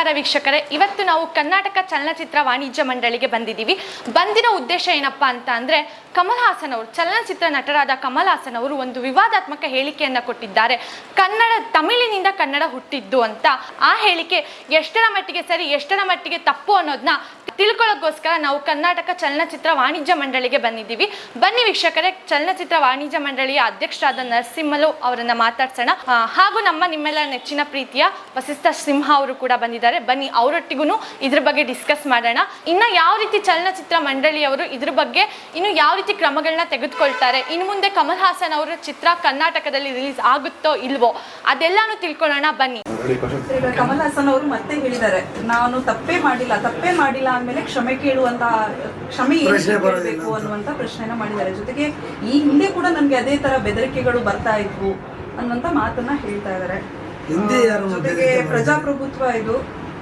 ನಮಸ್ಕಾರ ವೀಕ್ಷಕರೇ, ಇವತ್ತು ನಾವು ಕರ್ನಾಟಕ ಚಲನಚಿತ್ರ ವಾಣಿಜ್ಯ ಮಂಡಳಿಗೆ ಬಂದಿದ್ದೀವಿ. ಬಂದಿರೋ ಉದ್ದೇಶ ಏನಪ್ಪ ಅಂತ ಅಂದರೆ ಕಮಲ್ ಹಾಸನ್ ಅವರು, ಚಲನಚಿತ್ರ ನಟರಾದ ಕಮಲ್ ಹಾಸನ್ ಅವರು ಒಂದು ವಿವಾದಾತ್ಮಕ ಹೇಳಿಕೆಯನ್ನು ಕೊಟ್ಟಿದ್ದಾರೆ. ಕನ್ನಡ, ತಮಿಳಿನಿಂದ ಕನ್ನಡ ಹುಟ್ಟಿದ್ದು ಅಂತ ಆ ಹೇಳಿಕೆ ಎಷ್ಟರ ಮಟ್ಟಿಗೆ ಸರಿ, ಎಷ್ಟರ ಮಟ್ಟಿಗೆ ತಪ್ಪು ಅನ್ನೋದನ್ನ ತಿಳ್ಕೊಳ್ಳೋಕ್ಕೋಸ್ಕರ ನಾವು ಕರ್ನಾಟಕ ಚಲನಚಿತ್ರ ವಾಣಿಜ್ಯ ಮಂಡಳಿಗೆ ಬಂದಿದ್ದೀವಿ. ಬನ್ನಿ ವೀಕ್ಷಕರೇ, ಚಲನಚಿತ್ರ ವಾಣಿಜ್ಯ ಮಂಡಳಿಯ ಅಧ್ಯಕ್ಷರಾದ ನರಸಿಂಹಲು ಅವರನ್ನ ಮಾತಾಡ್ಸೋಣ. ಹಾಗೂ ನಮ್ಮ ನಿಮ್ಮೆಲ್ಲ ನೆಚ್ಚಿನ ಪ್ರೀತಿಯ ವಸಿಷ್ಠ ಸಿಂಹ ಅವರು ಕೂಡ ಬಂದಿದ್ದಾರೆ. ಬನ್ನಿ ಅವರೊಟ್ಟಿಗೂ ಇದ್ರ ಬಗ್ಗೆ ಡಿಸ್ಕಸ್ ಮಾಡೋಣ. ಇನ್ನು ಯಾವ ರೀತಿ ಚಲನಚಿತ್ರ ಮಂಡಳಿಯವರು ಇದ್ರ ಬಗ್ಗೆ ಇನ್ನು ಯಾವ ರೀತಿ ಕ್ರಮಗಳನ್ನ ತೆಗೆದುಕೊಳ್ತಾರೆ? ಇನ್ನು ಮುಂದೆ ಕಮಲ್ ಹಾಸನ್ ಅವರ ಚಿತ್ರ ಕರ್ನಾಟಕದಲ್ಲಿ ರಿಲೀಸ್ ಆಗುತ್ತೋ ಇಲ್ವೋ? ಅದೆಲ್ಲಾನು ತಿಳ್ಕೊಳ್ಳೋಣ ಬನ್ನಿ. ಕಮಲ್ ಹಾಸನ್ ಅವರು ಮತ್ತೆ ಹೇಳಿದ್ದಾರೆ. ನಾನು ತಪ್ಪೇ ಮಾಡಿಲ್ಲ. ತಪ್ಪೇ ಮಾಡಿಲ್ಲ ಅಂದ್ಮೇಲೆ ಕ್ಷಮೆ ಕೇಳುವಂತ ಕ್ಷಮೆ ಕೇಳಬೇಕು ಅನ್ನುವಂತ ಪ್ರಶ್ನೆನ ಮಾಡಿದ್ದಾರೆ. ಜೊತೆಗೆ ಈ ಹಿಂದೆ ಕೂಡ ನನ್ಗೆ ಅದೇ ತರ ಬೆದರಿಕೆಗಳು ಬರ್ತಾ ಇದ್ವು ಅನ್ನುವಂತ ಮಾತನ್ನ ಹೇಳ್ತಾ ಇದ್ದಾರೆ. ಹಿಂದೆ ಯಾರು ಜೊತೆಗೆ ಪ್ರಜಾಪ್ರಭುತ್ವ ಇದು.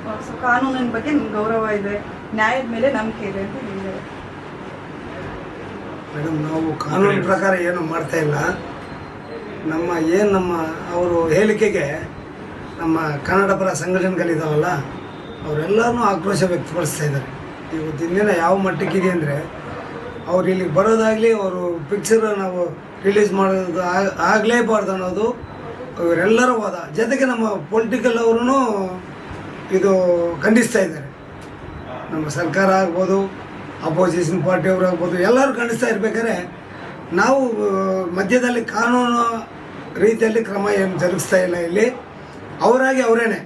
ಸೊ ಕಾನೂನಿನ ಬಗ್ಗೆ ನಿಮ್ಗೆ ಗೌರವ ಇದೆ. ನ್ಯಾಯದ ಮೇಲೆ ನಂಬಿಕೆ ಇದೆ ಅಂತ ಹೇಳಿದ್ದಾರೆ. ಮೇಡಮ್, ನಾವು ಕಾನೂನು ಪ್ರಕಾರ ಏನು ಮಾಡ್ತಾ ಇಲ್ಲ. ನಮ್ಮ ಏನು ನಮ್ಮ ಅವರು ಹೇಳಿಕೆಗೆ ನಮ್ಮ ಕನ್ನಡ ಪರ ಸಂಘಟನೆಗಳಿದಾವಲ್ಲ ಅವರೆಲ್ಲರೂ ಆಕ್ರೋಶ ವ್ಯಕ್ತಪಡಿಸ್ತಾ ಇದ್ದಾರೆ. ಇವತ್ತು ದಿನ ಯಾವ ಮಟ್ಟಕ್ಕಿದೆ ಅಂದರೆ, ಅವ್ರು ಇಲ್ಲಿಗೆ ಬರೋದಾಗಲಿ, ಅವರು ಪಿಕ್ಚರ್ ನಾವು ರಿಲೀಸ್ ಮಾಡೋದು ಆಗ- ಆಗಲೇಬಾರ್ದು ಅನ್ನೋದು ಇವರೆಲ್ಲರ ವಾದ. ಜೊತೆಗೆ ನಮ್ಮ ಪೊಲಿಟಿಕಲ್ ಅವರು ಇದು ಖಂಡಿಸ್ತಾ ಇದ್ದಾರೆ. ನಮ್ಮ ಸರ್ಕಾರ ಆಗ್ಬೋದು ಅಪೋಸಿಷನ್ ಪಾರ್ಟಿಯವರು ಆಗ್ಬೋದು, ಎಲ್ಲರೂ ಖಂಡಿಸ್ತಾ ಇರ್ಬೇಕಾದ್ರೆ ನಾವು ಮಧ್ಯದಲ್ಲಿ ಕಾನೂನು ರೀತಿಯಲ್ಲಿ ಕ್ರಮ ಏನು ಜರುಗಿಸ್ತಾ ಇಲ್ಲ ಇಲ್ಲಿ. ಅವರಾಗಿ ಅವರೇನೆ.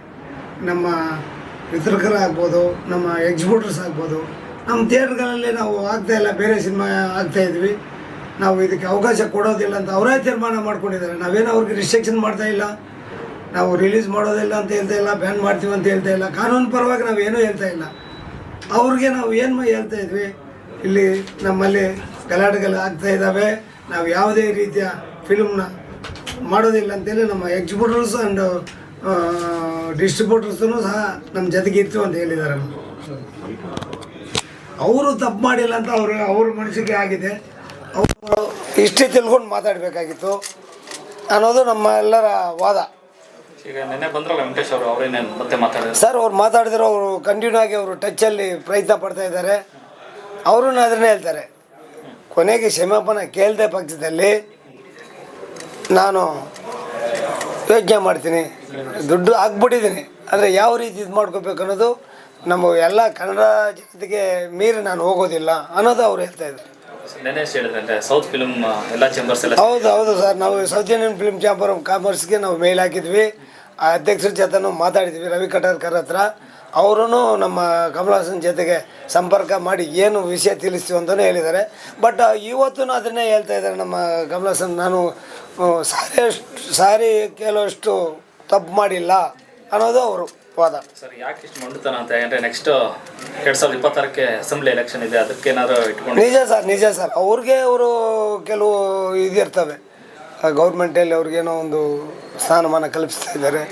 ನಮ್ಮ ವಿತರಕರಾಗ್ಬೋದು ನಮ್ಮ ಎಕ್ಸಿಬ್ಯೂಟರ್ಸ್ ಆಗ್ಬೋದು, ನಮ್ಮ ಥಿಯೇಟ್ರ್ಗಳಲ್ಲಿ ನಾವು ಆಗ್ತಾ ಇಲ್ಲ, ಬೇರೆ ಸಿನಿಮಾ ಆಗ್ತಾ ಇದ್ವಿ. ನಾವು ಇದಕ್ಕೆ ಅವಕಾಶ ಕೊಡೋದಿಲ್ಲ ಅಂತ ಅವರೇ ತೀರ್ಮಾನ ಮಾಡ್ಕೊಂಡಿದ್ದಾರೆ. ನಾವೇನು ಅವ್ರಿಗೆ ರಿಸ್ಟ್ರಿಕ್ಷನ್ ಮಾಡ್ತಾ ಇಲ್ಲ? ನಾವು ರಿಲೀಸ್ ಮಾಡೋದಿಲ್ಲ ಅಂತ ಹೇಳ್ತಾ ಇಲ್ಲ ಬ್ಯಾನ್ ಮಾಡ್ತೀವಿ ಅಂತ ಹೇಳ್ತಾ ಇಲ್ಲ, ಕಾನೂನು ಪರವಾಗಿ ನಾವು ಏನೂ ಹೇಳ್ತಾ ಇಲ್ಲ. ಅವ್ರಿಗೆ ನಾವು ಏನು ಹೇಳ್ತಾ ಇದ್ವಿ? ಇಲ್ಲಿ ನಮ್ಮಲ್ಲಿ ಗಲಾಟೆಗಳು ಆಗ್ತಾ ಇದ್ದಾವೆ ನಾವು ಯಾವುದೇ ರೀತಿಯ ಫಿಲ್ಮ್ನ ಮಾಡೋದಿಲ್ಲ ಅಂತೇಳಿ ನಮ್ಮ ಎಕ್ಸಿಬ್ಯೂಟರ್ಸ್ ಆ್ಯಂಡ್ ಡಿಸ್ಟ್ರಿಬ್ಯೂಟರ್ಸೂ ಸಹ ನಮ್ಮ ಜೊತೆಗೆ ಇತ್ತು ಅಂತ ಹೇಳಿದ್ದಾರೆ ಅವರು ತಪ್ಪು ಮಾಡಿಲ್ಲ ಅಂತ ಅವರು, ಅವ್ರ ಮನಸ್ಸಿಗೆ ಆಗಿದೆ. ಅವರು ಇಷ್ಟೇ ತಿಳ್ಕೊಂಡು ಮಾತಾಡಬೇಕಾಗಿತ್ತು. ಅನ್ನೋದು ನಮ್ಮ ಎಲ್ಲರ ವಾದ. ಸರ್, ಅವ್ರು ಮಾತಾಡಿದ್ರು ಅವರು ಕಂಟಿನ್ಯೂ ಆಗಿ ಅವರು ಟಚ್ಚಲ್ಲಿ ಪ್ರಯತ್ನ ಪಡ್ತಾ ಇದ್ದಾರೆ. ಅವರು ಅದನ್ನೇ ಹೇಳ್ತಾರೆ. ಕೊನೆಗೆ ಕ್ಷಮಾಪಣ ಕೇಳದೆ ಪಕ್ಷದಲ್ಲಿ ನಾನು ಯೋಚನೆ ಮಾಡ್ತೀನಿ. ದುಡ್ಡು ಹಾಕ್ಬಿಟ್ಟಿದ್ದೀನಿ ಆದರೆ ಯಾವ ರೀತಿ ಇದು ಮಾಡ್ಕೋಬೇಕು ಅನ್ನೋದು ನಮ್ಮ ಎಲ್ಲ ಕನ್ನಡ ಜನತೆಗೆ ಮೀರಿ ನಾನು ಹೋಗೋದಿಲ್ಲ ಅನ್ನೋದು ಅವ್ರು ಹೇಳ್ತಾ ಇದ್ದಾರೆ. ಹೌದು ಹೌದು ಸರ್. ನಾವು ಸೌತ್ ಇಂಡಿಯನ್ ಫಿಲ್ಮ್ ಚಾಂಬರ್ ಕಾಮರ್ಸ್ಗೆ ನಾವು ಮೇಲ್ ಹಾಕಿದ್ವಿ. ಅಧ್ಯಕ್ಷರ ಜೊತೆನೂ ಮಾತಾಡಿದ್ವಿ, ರವಿ ಕಟಾರ್ಕರ್ ಹತ್ರ. ಅವರು ನಮ್ಮ ಕಮಲ್ ಹಾಸನ್ ಜೊತೆಗೆ ಸಂಪರ್ಕ ಮಾಡಿ ಏನು ವಿಷಯ ತಿಳಿಸ್ತೀವಿ ಅಂತಲೂ ಹೇಳಿದ್ದಾರೆ. ಬಟ್ ಇವತ್ತು ಅದನ್ನೇ ಹೇಳ್ತಾ ಇದ್ದಾರೆ ನಮ್ಮ ಕಮಲ್ ಹಾಸನ್. ನಾನು ಸಾರಿ ಸಾರಿ ಕೇಳುವಷ್ಟು ತಪ್ಪು ಮಾಡಿಲ್ಲ ಅನ್ನೋದು ಅವರು. ವಾದ. ಸರ್ ಯಾಕೆ ಇಷ್ಟು ಮಂಡುತನ ಅಂತ? ನೆಕ್ಸ್ಟ್ ಎರಡ್ ಸಾವಿರದ ಇಪ್ಪತ್ತಾರಕ್ಕೆ ಅಸೆಂಬ್ಲಿ ಎಲೆಕ್ಷನ್ ಇದೆ ಅದಕ್ಕೆ ಏನಾದ್ರು ಇಟ್ಕೊಂಡು? ನಿಜ ಸರ್ ನಿಜ ಸರ್. ಅವ್ರಿಗೆ ಅವರು ಕೆಲವು ಇದಿರ್ತವೆ ಗೌರ್ಮೆಂಟಲ್ಲಿ ಅವ್ರಿಗೇನೋ ಒಂದು ಸ್ಥಾನಮಾನ ಕಲ್ಪಿಸ್ತಾ ಇದ್ದಾರೆ.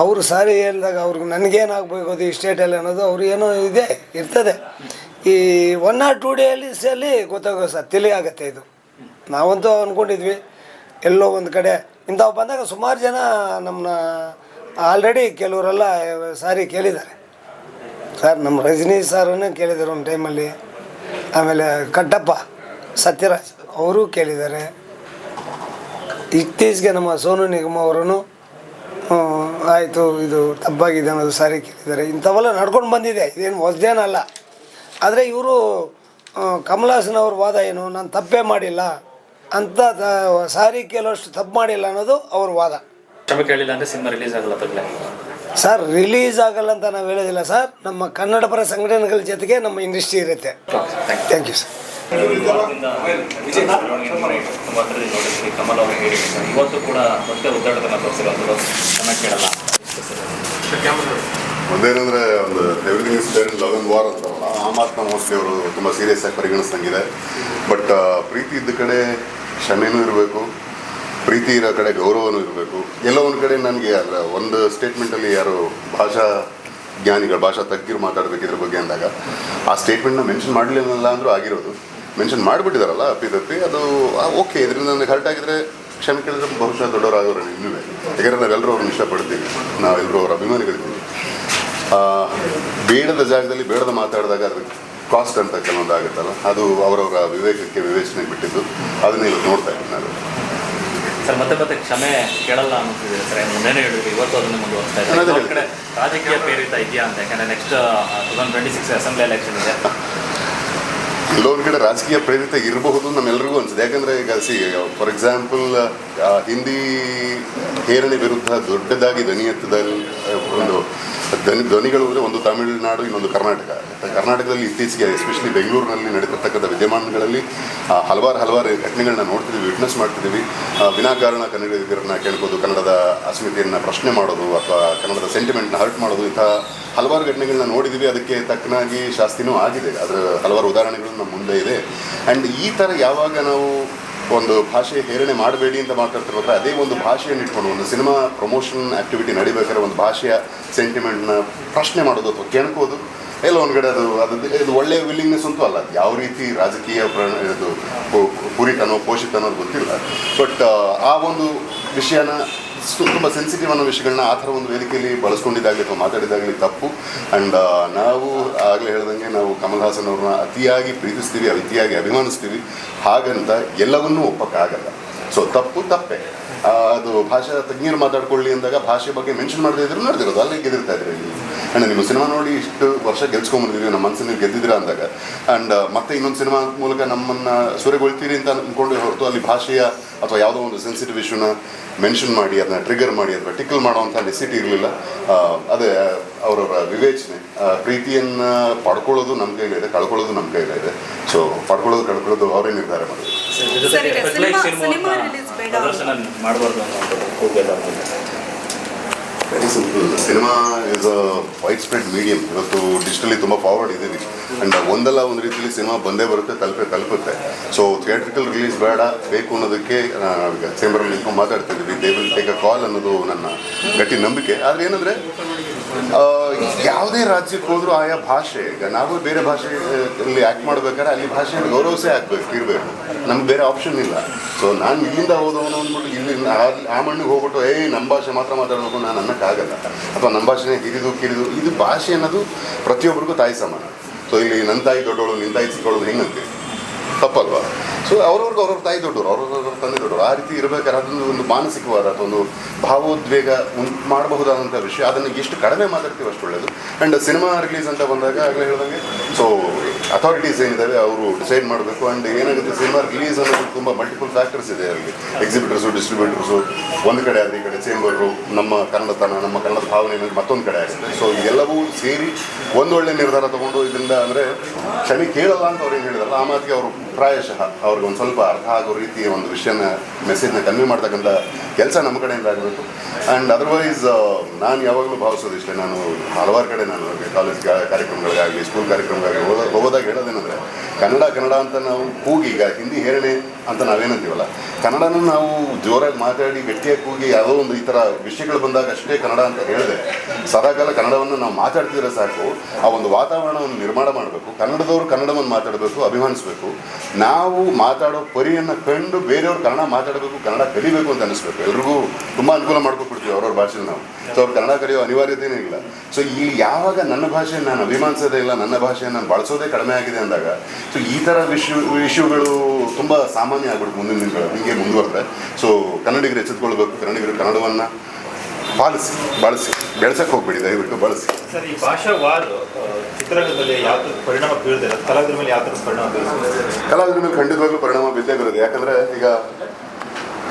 ಅವರು ಸಾರಿ ಹೇಳಿದಾಗ ಅವ್ರಿಗೆ ನನಗೇನಾಗಬೇಕು ಅದು ಈ ಸ್ಟೇಟಲ್ಲಿ ಅನ್ನೋದು ಅವ್ರಿಗೇನೋ ಏನೋ ಇದೆ ಇರ್ತದೆ. ಈ ಒನ್ ಆರ್ ಟೂ ಡೇಯಲ್ಲಿ ಸಲ್ಲಿ ಗೊತ್ತಾಗೋ ಸರ್ ಆಗುತ್ತೆ ಇದು. ನಾವಂತೂ ಅಂದ್ಕೊಂಡಿದ್ವಿ ಎಲ್ಲೋ ಒಂದು ಕಡೆ. ಇಂಥವು ಬಂದಾಗ ಸುಮಾರು ಜನ ನಮ್ಮನ್ನ ಆಲ್ರೆಡಿ ಕೆಲವರೆಲ್ಲ, ಸಾರಿ ಕೇಳಿದ್ದಾರೆ. ಸರ್ ನಮ್ಮ ರಜನಿ ಸಾರನ್ನು ಕೇಳಿದ್ದಾರೆ ಒಂದು ಟೈಮಲ್ಲಿ ಆಮೇಲೆ ಕಟ್ಟಪ್ಪ ಸತ್ಯರಾಜ್ ಅವರು ಕೇಳಿದ್ದಾರೆ. ಇತ್ತೀಚೆಗೆ ನಮ್ಮ ಸೋನು ನಿಗಮ ಅವರೂ ಆಯಿತು, ಇದು ತಪ್ಪಾಗಿದೆ ಅನ್ನೋದು ಸಾರಿ ಕೇಳಿದ್ದಾರೆ. ಇಂಥವೆಲ್ಲ ನಡ್ಕೊಂಡು ಬಂದಿದೆ. ಇದೇನು ಹೊಸದೇನಲ್ಲ ಆದರೆ ಇವರು ಕಮಲ್ ಹಾಸನ್ ಅವ್ರ ವಾದ ಏನು? ನಾನು ತಪ್ಪೇ ಮಾಡಿಲ್ಲ. ಅಂತ ಸಾರಿ ಕೇಳುವಷ್ಟು ತಪ್ಪು ಮಾಡಿಲ್ಲ ಅನ್ನೋದು ಅವ್ರ ವಾದ. ಕ್ಷಮೆ ಕೇಳಿಲ್ಲ ಅಂದ್ರೆ ಸಿನಿಮಾ ರಿಲೀಸ್ ಆಗಲ್ಲ ತಗಲೆ ಸರ್ ರಿಲೀಸ್ ಆಗಲ್ಲ ಅಂತ ನಾವು ಹೇಳೋದಿಲ್ಲ ಸರ್. ನಮ್ಮ ಕನ್ನಡ ಪರ ಸಂಘಟನೆಗಳ ಜೊತೆಗೆ ನಮ್ಮ ಇಂಡಸ್ಟ್ರಿ ಇರುತ್ತೆ. ಥ್ಯಾಂಕ್ ಯು ಸರ್ ನೋಡಿದ್ವಿ ಕಮಲ್ ಅವರು ಹೇಳಿ ಇವತ್ತು ಕೂಡ ಮತ್ತೆ ಉದ್ದಾಟತನ ತೋರಿಸಿರೋದು ಚೆನ್ನಾಗಿ ಕೇಳಲ್ಲ ಒಂದೇನಂದ್ರೆ ಒಂದು everything is there love and war ಅಂತ ಆ ಮಾತನ್ನ ಮೋಸ್ಟ್ಲಿ ಅವರು ತುಂಬ ಸೀರಿಯಸ್ ಆಗಿ ಪರಿಗಣಿಸ್ದಂಗಿದೆ. ಬಟ್ ಪ್ರೀತಿ ಇದ್ದ ಕಡೆ ಕ್ಷಮೆನೂ ಇರಬೇಕು. ಪ್ರೀತಿ ಇರೋ ಕಡೆ ಗೌರವನೂ ಇರಬೇಕು. ಎಲ್ಲ ಒಂದು ಕಡೆ ನನಗೆ ಅದರ ಒಂದು ಸ್ಟೇಟ್ಮೆಂಟಲ್ಲಿ ಯಾರು ಭಾಷಾ ಜ್ಞಾನಿಗಳು, ಭಾಷಾ ತಜ್ಞರು ಮಾತಾಡಬೇಕು ಇದ್ರ ಬಗ್ಗೆ ಅಂದಾಗ, ಆ ಸ್ಟೇಟ್ಮೆಂಟ್ನ ಮೆನ್ಷನ್ ಮಾಡಲಿಲ್ಲ ಅಂದರೂ ಆಗಿರೋದು. ಮೆನ್ಷನ್ ಮಾಡಿಬಿಟ್ಟಿದಾರಲ್ಲ, ಅಪ್ಪಿ ತಪ್ಪಿ ಅದು ಓಕೆ ಇದರಿಂದ ನನಗೆ ಹರ್ಟ್ ಆಗಿದ್ರೆ ಕ್ಷಮೆ ಕೇಳಿದ್ರೆ ಬಹುಶಃ ದೊಡ್ಡವರಾಗೋರು ಇನ್ನೂ ಯಾಕಂದರೆ ನಾವೆಲ್ಲರೂ ಅವ್ರನ್ನ ಇಷ್ಟಪಡ್ತೀವಿ. ನಾವೆಲ್ಲರೂ ಅವ್ರ ಅಭಿಮಾನಿಗಳಿದ್ದೀವಿ ಬೇಡದ ಜಾಗದಲ್ಲಿ ಬೇಡದ ಮಾತಾಡಿದಾಗ ಅದ್ರ ಕಾಸ್ಟ್ ಅಂತ ಕೆಲವೊಂದು ಆಗುತ್ತಲ್ಲ. ಅದು ಅವರವರ ವಿವೇಕಕ್ಕೆ ವಿವೇಚನೆ ಬಿಟ್ಟಿದ್ದು. ಅದನ್ನ ಇವತ್ತು ನೋಡ್ತಾ ಇದ್ದೀನಿ ನಾನು. ಸರ್ ಮತ್ತೆ ಮತ್ತೆ ಕ್ಷಮೆ ಕೇಳಲ್ಲ ಅನ್ನಿಸ್ತಿದೆ ಸರ್. ಮುಂದೆನೇ ಹೇಳಿದ್ರು ಇವತ್ತು ಅದನ್ನು ಮುಂದುವರಿಸ್ತಾ ಇದೆ. ಕಡೆ ರಾಜಕೀಯ ಪ್ರೇರಿತ ಇದೆಯಾ ಅಂತ. ಯಾಕಂದ್ರೆ next two thousand twenty six assembly election ಇದೆ. ಕೆಲವೊಂದು ಕಡೆ ರಾಜಕೀಯ ಪ್ರೇರಿತ ಇರಬಹುದು ನಮ್ಮೆಲ್ಲರಿಗೂ ಅನ್ಸುತ್ತೆ. ಯಾಕಂದ್ರೆ ಈಗ ಸಿ ಫಾರ್ ಎಕ್ಸಾಂಪಲ್ ಹಿಂದಿ ಹೇರಣೆ ವಿರುದ್ಧ ದೊಡ್ಡದಾಗಿ ಧ್ವನಿ ಎತ್ತದ ಒಂದು ಧ್ವನಿ, ಧ್ವನಿಗಳು ಅಂದರೆ ಒಂದು ತಮಿಳುನಾಡು, ಇನ್ನೊಂದು ಕರ್ನಾಟಕ. ಕರ್ನಾಟಕದಲ್ಲಿ ಇತ್ತೀಚೆಗೆ ಎಸ್ಪೆಷಲಿ ಬೆಂಗಳೂರಿನಲ್ಲಿ ನಡೀತಿರ್ತಕ್ಕಂಥ ವಿದ್ಯಮಾನಗಳಲ್ಲಿ ಹಲವಾರು ಹಲವಾರು ಘಟನೆಗಳನ್ನ ನೋಡ್ತಿದ್ದೀವಿ ವಿಟ್ನೆಸ್ ಮಾಡ್ತಿದ್ದೀವಿ ವಿನಾಕಾರಣ ಕನ್ನಡಿಗರನ್ನ ಕೇಳ್ಬೋದು ಕನ್ನಡದ ಅಸ್ಮಿತೆಯನ್ನು ಪ್ರಶ್ನೆ ಮಾಡೋದು ಅಥವಾ ಕನ್ನಡದ ಸೆಂಟಿಮೆಂಟ್ನ ಹರ್ಟ್ ಮಾಡೋದು ಇಂತಹ ಹಲವಾರು ಘಟನೆಗಳನ್ನ ನೋಡಿದ್ದೀವಿ ಅದಕ್ಕೆ ತಕ್ಕನಾಗಿ ಶಾಸ್ತಿನೂ ಆಗಿದೆ. ಅದರ ಹಲವಾರು ಉದಾಹರಣೆಗಳು ನಮ್ಮ ಮುಂದೆ ಇದೆ. ಆ್ಯಂಡ್ ಈ ಥರ ಯಾವಾಗ ನಾವು ಒಂದು ಭಾಷೆ ಹೇರಣೆ ಮಾಡಬೇಡಿ ಅಂತ ಮಾತಾಡ್ತಿರ್ಬೇಕಾದ್ರೆ ಅದೇ ಒಂದು ಭಾಷೆಯನ್ನು ಇಟ್ಕೊಂಡು, ಒಂದು ಸಿನಿಮಾ ಪ್ರಮೋಷನ್ ಆ್ಯಕ್ಟಿವಿಟಿ ನಡಿಬೇಕಾದ್ರೆ ಒಂದು ಭಾಷೆಯ ಸೆಂಟಿಮೆಂಟ್ನ ಪ್ರಶ್ನೆ ಮಾಡೋದು ಅಥವಾ ಕೆಣಕೋದು, ಎಲ್ಲ ಒಂದು ಕಡೆ ಅದು ಅದು ಇದು ಒಳ್ಳೆಯ ವಿಲ್ಲಿಂಗ್ನೆಸ್ ಅಂತೂ ಅಲ್ಲ. ಯಾವ ರೀತಿ ರಾಜಕೀಯ ಪ್ರ ಇದು ಪುರಿತನೋ ಪೋಷಿತನೋ ಗೊತ್ತಿಲ್ಲ. ಬಟ್ ಆ ಒಂದು ವಿಷಯನ ತುಂಬ ಸೆನ್ಸಿಟಿವ್ ಅನ್ನೋ ವಿಷಯಗಳನ್ನ ಆ ಥರ ಒಂದು ವೇದಿಕೆಯಲ್ಲಿ ಬಳಸ್ಕೊಂಡಿದ್ದಾಗಲಿ ಅಥವಾ ಮಾತಾಡಿದಾಗಲಿ ತಪ್ಪು. ಅಂಡ್ ನಾವು ಆಗಲೇ ಹೇಳ್ದಂಗೆ ನಾವು ಕಮಲ್ ಹಾಸನ್ ಅವ್ರನ್ನ ಅತಿಯಾಗಿ ಪ್ರೀತಿಸ್ತೀವಿ, ಅತಿಯಾಗಿ ಅಭಿಮಾನಿಸ್ತೀವಿ. ಹಾಗಂತ ಎಲ್ಲವನ್ನೂ ಒಪ್ಪಕ್ಕಾಗಲ್ಲ ಸೊ ತಪ್ಪು ತಪ್ಪೆ. ಅದು ಭಾಷಾ ತಜ್ಞರು ಮಾತಾಡ್ಕೊಳ್ಳಿ ಅಂದಾಗ ಭಾಷೆ ಬಗ್ಗೆ ಮೆನ್ಷನ್ ಮಾಡದೇ ಇದ್ರು ನಡೆದಿರೋದು. ಅಲ್ಲಿ ಗೆದ್ದಿರ್ತಾ ಇದ್ರಿ ಆ್ಯಂಡ್ ನಿಮ್ಮ ಸಿನಿಮಾ ನೋಡಿ ಇಷ್ಟು ವರ್ಷ ಗೆಲ್ಸ್ಕೊಂಬಂದಿದ್ದೀವಿ ನಮ್ಮ ಮನಸ್ಸಿನ ನೀವು ಅಂದಾಗ. ಆ್ಯಂಡ್ ಮತ್ತೆ ಇನ್ನೊಂದು ಸಿನಿಮಾ ಮೂಲಕ ನಮ್ಮನ್ನ ಸೂರೆಗೊಳ್ತೀರಿ ಅಂತ ಅಂದ್ಕೊಂಡು ಹೊರತು ಅಲ್ಲಿ ಭಾಷೆಯ ಅಥವಾ ಯಾವುದೋ ಒಂದು ಸೆನ್ಸಿಟಿವ್ ಇಶ್ಯೂನ ಮೆನ್ಷನ್ ಮಾಡಿ ಅದನ್ನ ಟ್ರಿಗರ್ ಮಾಡಿ ಅಥವಾ ಟಿಕಲ್ ಮಾಡುವಂಥ ನೆಸಿಟಿ ಇರಲಿಲ್ಲ. ಅದೇ ಅವರವರ ವಿವೇಚನೆ. ಪ್ರೀತಿಯನ್ನು ಪಡ್ಕೊಳ್ಳೋದು ನಮ್ಮ ಕೈಲಿದೆ ಕಳ್ಕೊಳ್ಳೋದು ನಮ್ಮ ಕೈಲಿದೆ ಸೊ ಪಡ್ಕೊಳ್ಳೋದು ಕಳ್ಕೊಳ್ಳೋದು ಅವರೇ ನಿರ್ಧಾರ ಮಾಡೋದು cinema is a widespread medium ಇವತ್ತು ಡಿಜಿಟಲಿ ತುಂಬ ಫಾರ್ವರ್ಡ್ ಇದ್ದೀವಿ. ಆ್ಯಂಡ್ ಒಂದಲ್ಲ ಒಂದು ರೀತಿಯಲ್ಲಿ ಸಿನಿಮಾ ಬಂದೇ ಬರುತ್ತೆ, ತಲುಪೆ, ತಲುಪುತ್ತೆ. ಸೊ ಥಿಯೇಟ್ರಿಕಲ್ ರಿಲೀಸ್ ಬೇಡ, ಬೇಕು ಅನ್ನೋದಕ್ಕೆ ಚೇಂಬರ್ ಚೇಂಬರಲ್ಲಿ ನಿಂತ್ಕೊಂಡು ಮಾತಾಡ್ತಿದ್ದೀವಿ ದೇ ಟೇಕ್ ಅ ಕಾಲ್ ಅನ್ನೋದು ನನ್ನ ಗಟ್ಟಿ ನಂಬಿಕೆ. ಆದರೆ ಏನಂದರೆ ಯಾವುದೇ ರಾಜ್ಯಕ್ಕೆ ಹೋದರೂ ಆಯಾ ಭಾಷೆ, ಈಗ ನಾವು ಬೇರೆ ಭಾಷೆಯಲ್ಲಿ ಆ್ಯಕ್ಟ್ ಮಾಡ್ಬೇಕಾದ್ರೆ ಅಲ್ಲಿ ಭಾಷೆಯನ್ನು ಗೌರವಿಸೇ ಆಗ್ಬೇಕು, ಇರಬೇಕು. ನಮ್ಗೆ ಬೇರೆ ಆಪ್ಷನ್ ಇಲ್ಲ. ಸೊ ನಾನು ಇಲ್ಲಿಂದ ಹೋದವನು ಅಂದ್ಬಿಟ್ಟು ಇಲ್ಲಿ ಆ- ಮಣ್ಣಿಗೆ ಹೋಗ್ಬಿಟ್ಟು, ಏಯ್ ನಮ್ಮ ಭಾಷೆ ಮಾತ್ರ ಮಾತಾಡಬೇಕು, ನಾನು ಅನ್ನೋಕ್ಕಾಗಲ್ಲ ಅಥವಾ ನಮ್ಮ ಭಾಷೆನೇ ಹಿರಿದು ಕಿರಿದು, ಇದು ಭಾಷೆ ಅನ್ನೋದು ಪ್ರತಿಯೊಬ್ಬರಿಗೂ ತಾಯಿ ಸಮಾನ. ಸೊ ಇಲ್ಲಿ ನನ್ನ ತಾಯಿ ದೊಡ್ಡವಳು ನಿನ್ನ ತಾಯಿ ಚಿಕ್ಕವಳು ಹೆಂಗಂತೀವಿ ತಪ್ಪಲ್ವಾ? ಸೊ ಅವ್ರವ್ರಿಗೆ ಅವ್ರವ್ರ ತಾಯಿ ದೊಡ್ಡವರು, ಅವ್ರವ್ರ ತಂದೆ ದೊಡ್ಡವರು. ಆ ರೀತಿ ಇರಬೇಕಾದ್ರೆ ಅದೊಂದು ಒಂದು ಮಾನಸಿಕವಾದ ಅಥವಾ ಒಂದು ಭಾವೋದ್ವೇಗ ಉಂಟು ಮಾಡಬಹುದಾದಂಥ ವಿಷಯ. ಅದನ್ನು ಎಷ್ಟು ಕಡಿಮೆ ಮಾತಾಡ್ತೀವಿ ಅಷ್ಟು ಒಳ್ಳೆಯದು ಆ್ಯಂಡ್ ಸಿನಿಮಾ ರಿಲೀಸ್ ಅಂತ ಬಂದಾಗ ಆಗಲೇ ಹೇಳಿದಂಗೆ ಸೊ ಅಥಾರಿಟೀಸ್ ಏನಿದ್ದಾವೆ ಅವರು ಡಿಸೈಡ್ ಮಾಡಬೇಕು. ಆ್ಯಂಡ್ ಏನಾಗುತ್ತೆ ಸಿನಿಮಾ ರಿಲೀಸ್ ಅನ್ನೋದು ತುಂಬ ಮಲ್ಟಿಪಲ್ ಫ್ಯಾಕ್ಟರ್ಸ್ ಇದೆ ಅಲ್ಲಿ. ಎಕ್ಸಿಬಿಟರ್ಸು ಡಿಸ್ಟ್ರಿಬ್ಯೂಟರ್ಸು ಒಂದು ಕಡೆ ಆದರೆ ಈ ಕಡೆ ಚೇಂಬರು ನಮ್ಮ ಕನ್ನಡತನ, ನಮ್ಮ ಕನ್ನಡ ಭಾವನೆ ಮತ್ತೊಂದು ಕಡೆ ಆಗುತ್ತೆ. ಸೊ ಎಲ್ಲವೂ ಸೇರಿ ಒಂದೊಳ್ಳೆ ನಿರ್ಧಾರ ತಗೊಂಡು ಇದರಿಂದ ಅಂದರೆ, ಕ್ಷಮೆ ಕೇಳಲ್ಲ ಅಂತ ಅವ್ರು ಏನು ಹೇಳಿದಾರಲ್ಲ, ಆ ಮಾತಿಗೆ ಅವರು ಪ್ರಾಯಶಃ ಅವ್ರಿಗೆ ಒಂದು ಸ್ವಲ್ಪ ಅರ್ಥ ಆಗೋ ರೀತಿಯ ಒಂದು ವಿಷಯನ ಮೆಸೇಜ್ನ ಕನ್ವೆ ಮಾಡ್ತಕ್ಕಂಥ ಕೆಲಸ ನಮ್ಮ ಕಡೆಯಿಂದ ಆಗಬೇಕು. ಆ್ಯಂಡ್ ಅದರ್ವೈಸ್ ನಾನು ಯಾವಾಗಲೂ ಭಾವಿಸೋದು ಇಷ್ಟೇ. ನಾನು ಹಲವಾರು ಕಡೆ ನಾನು ಕಾಲೇಜ್ ಕಾರ್ಯಕ್ರಮಗಳಿಗಾಗಲಿ ಸ್ಕೂಲ್ ಕಾರ್ಯಕ್ರಮಗಳಿಗೆ ಹೋದಾಗ ಹೇಳೋದೇನೆಂದರೆ ಕನ್ನಡ ಕನ್ನಡ ಅಂತ ನಾವು ಕೂಗಿ, ಈಗ ಹಿಂದಿ ಹೇರಣೆ ಅಂತ ನಾವೇನಂತೀವಲ್ಲ? ಕನ್ನಡನ ನಾವು ಜೋರಾಗಿ ಮಾತಾಡಿ, ಗಟ್ಟಿಯಾಗಿ ಕೂಗಿ ಯಾವುದೋ ಒಂದು ಈ ಥರ ವಿಷಯಗಳು ಬಂದಾಗ ಅಷ್ಟೇ ಕನ್ನಡ ಅಂತ ಹೇಳಿದೆ ಸದಾಕಾಲ ಕನ್ನಡವನ್ನು ನಾವು ಮಾತಾಡ್ತಿದ್ರೆ ಸಾಕು, ಆ ಒಂದು ವಾತಾವರಣವನ್ನು ನಿರ್ಮಾಣ ಮಾಡಬೇಕು, ಕನ್ನಡದವರು ಕನ್ನಡವನ್ನು ಮಾತಾಡಬೇಕು, ಅಭಿಮಾನಿಸಬೇಕು. ನಾವು ಮಾತಾಡೋ ಪರಿಯನ್ನು ಕಂಡು ಬೇರೆಯವರು ಕನ್ನಡ ಮಾತಾಡಬೇಕು, ಕನ್ನಡ ಕಲಿಬೇಕು ಅಂತ ಅನಿಸ್ಬೇಕು. ಎಲ್ರಿಗೂ ತುಂಬ ಅನುಕೂಲ ಮಾಡ್ಕೊಟ್ಬಿಡ್ತೀವಿ ಅವ್ರವ್ರ ಭಾಷೆನ ನಾವು. ಸೊ ಅವ್ರು ಕನ್ನಡ ಕಲಿಯೋ ಅನಿವಾರ್ಯತೆಯೇ ಇಲ್ಲ. ಸೊ ಇಲ್ಲಿ ಯಾವಾಗ ನನ್ನ ಭಾಷೆ ನಾನು ಅಭಿಮಾನಿಸೋದೇ ಇಲ್ಲ, ನನ್ನ ಭಾಷೆಯನ್ನು ನಾನು ಬಳಸೋದೇ ಕಡಿಮೆ ಆಗಿದೆ ಅಂದಾಗ ಸೊ ಈ ಥರ ವಿಷಯ ವಿಷಯಗಳು ತುಂಬ ಸಾಮಾನ್ಯ ಆಗ್ಬಿಡ್ತು ಮುಂದಿನ ದಿನಗಳು ಹೀಗೆ ಮುಂದುವರೆದ್ರೆ. ಸೊ ಕನ್ನಡಿಗರು ಎಚ್ಚೆತ್ಕೊಳ್ಬೇಕು ಕನ್ನಡಿಗರು ಕನ್ನಡವನ್ನು ಪಾಲಿಸಿ ಬಳಸಿ ಬೆಳೆಸಕ್ಕೆ ಹೋಗ್ಬೇಡಿ ದಯವಿಟ್ಟು ಬಳಸಿ. ಸರ್ ಈ ಭಾಷಾವಾದ ಚಿತ್ರರಂಗದಲ್ಲಿ ಯಾವ ಥರದ ಪರಿಣಾಮ ಬೀಳದೆ ಕಲಾವಿದರ ಮೇಲೆ ಯಾವ ಥರದ ಪರಿಣಾಮ ಬೀಳ್ತದೆ ಕಲಾವಿದರ ಮೇಲೆ ಖಂಡಿತವಾಗ್ಲೂ ಪರಿಣಾಮ ಬಿದ್ದೇ ಬರುತ್ತೆ. ಯಾಕಂದರೆ ಈಗ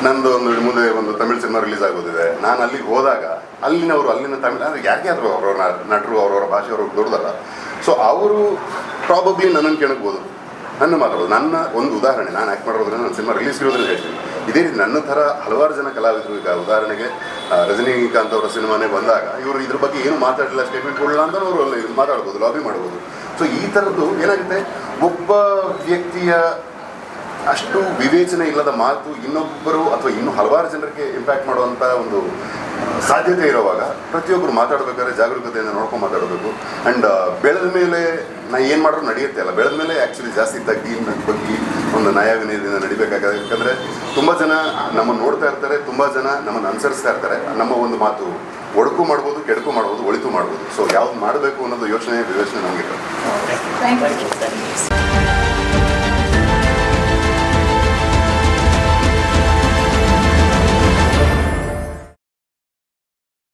ನಂದು ಒಂದು ಮುಂದೆ ಒಂದು ತಮಿಳು ಸಿನಿಮಾ ರಿಲೀಸ್ ಆಗೋದಿದೆ. ನಾನು ಅಲ್ಲಿಗೆ ಹೋದಾಗ ಅಲ್ಲಿನವರು ಅಲ್ಲಿನ ತಮಿಳು ಅಂದ್ರೆ ಯಾಕೆ ಆದರೂ ಅವರವ್ರ ನಟರು ಅವರವರ ಭಾಷೆ ಅವ್ರಿಗೆ ದೊಡ್ಡದಲ್ಲ. ಸೊ ಅವರು ಪ್ರಾಬಬ್ಲಿ ನನ್ನನ್ನು ಕೇಳಬಹುದು ನನ್ನ ಮಾತಾಡೋದು ನನ್ನ ಒಂದು ಉದಾಹರಣೆ, ನಾನು ಆ್ಯಕ್ಟ್ ಮಾಡೋದ್ರಿಂದ ನನ್ನ ಸಿನಿಮಾ ರಿಲೀಸ್ ಇರೋದ್ರಿಂದ ಹೇಳ್ತೀನಿ. ಇದೇ ರೀತಿ ನನ್ನ ಥರ ಹಲವಾರು ಜನ ಕಲಾವಿದರು ಈಗ ಉದಾಹರಣೆಗೆ ರಜನಿಕಾಂತ್ ಅವರ ಸಿನಿಮಾನೇ ಬಂದಾಗ, ಇವರು ಇದ್ರ ಬಗ್ಗೆ ಏನು ಮಾತಾಡಲಿಲ್ಲ ಸ್ಟೇಟ್ಮೆಂಟ್ ಕೊಡಲ್ಲ ಅಂತ ಅವರು ಅಲ್ಲಿ ಮಾತಾಡ್ಬೋದು ಲಾಬಿ ಮಾಡ್ಬೋದು. ಸೊ ಈ ಥರದ್ದು ಏನಾಗುತ್ತೆ? ಒಬ್ಬ ವ್ಯಕ್ತಿಯ ಅಷ್ಟು ವಿವೇಚನೆ ಇಲ್ಲದ ಮಾತು ಇನ್ನೊಬ್ಬರು ಅಥವಾ ಇನ್ನು ಹಲವಾರು ಜನರಿಗೆ ಇಂಪ್ಯಾಕ್ಟ್ ಮಾಡುವಂಥ ಒಂದು ಸಾಧ್ಯತೆ ಇರುವಾಗ ಪ್ರತಿಯೊಬ್ಬರು ಮಾತಾಡಬೇಕಾದ್ರೆ ಜಾಗರೂಕತೆಯಿಂದ ನೋಡ್ಕೊಂಡು ಮಾತಾಡಬೇಕು. ಆ್ಯಂಡ್ ಬೆಳೆದ ಮೇಲೆ ನಾ ಏನು ಮಾಡಿದ್ರು ನಡೆಯುತ್ತೆ ಅಲ್ಲ. ಬೆಳೆದ ಮೇಲೆ ಆ್ಯಕ್ಚುಲಿ ಜಾಸ್ತಿ ತಗ್ಗಿ ಬಗ್ಗಿ ಒಂದು ನಯ ನಡಿಬೇಕಾಗತ್ತೆ. ಯಾಕಂದರೆ ತುಂಬ ಜನ ನಮ್ಮನ್ನು ನೋಡ್ತಾ ಇರ್ತಾರೆ, ತುಂಬ ಜನ ನಮ್ಮನ್ನು ಅನುಸರಿಸ್ತಾ ಇರ್ತಾರೆ. ನಮ್ಮ ಒಂದು ಮಾತು, ಒಡಕು ಮಾಡ್ಬೋದು, ಕೆಡಕು ಮಾಡ್ಬೋದು, ಒಳಿತು ಮಾಡ್ಬೋದು. ಸೊ ಯಾವ್ದು ಮಾಡಬೇಕು ಅನ್ನೋದು ಯೋಚನೆ, ವಿವೇಚನೆ ನಮಗೆ